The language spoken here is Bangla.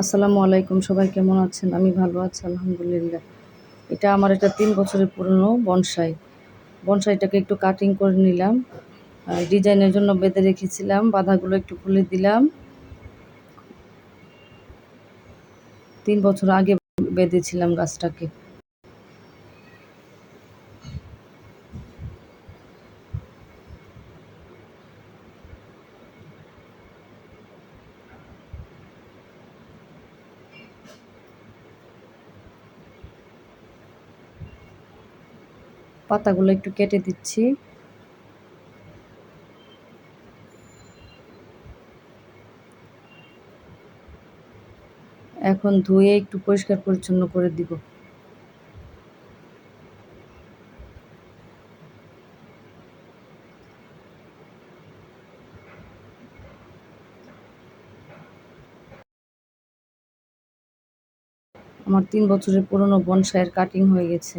আসসালামু আলাইকুম, সবাই কেমন আছেন? আমি ভালো আছি, আলহামদুলিল্লাহ। এটা আমার এটা তিন বছরের পুরনো বনসাই। বনসাইটাকে একটু কাটিং করে নিলাম। ডিজাইনের জন্য বেঁধে রেখেছিলাম, বাধাগুলো একটু খুলে দিলাম। তিন বছর আগে বেঁধেছিলাম গাছটাকে। পাতাগুলো একটু কেটে দিচ্ছি। এখন ধুয়ে একটু পরিষ্কার পরিচ্ছন্ন করে দিব। আমার তিন বছরের পুরনো বনসাইয়ের কাটিং হয়ে গেছে।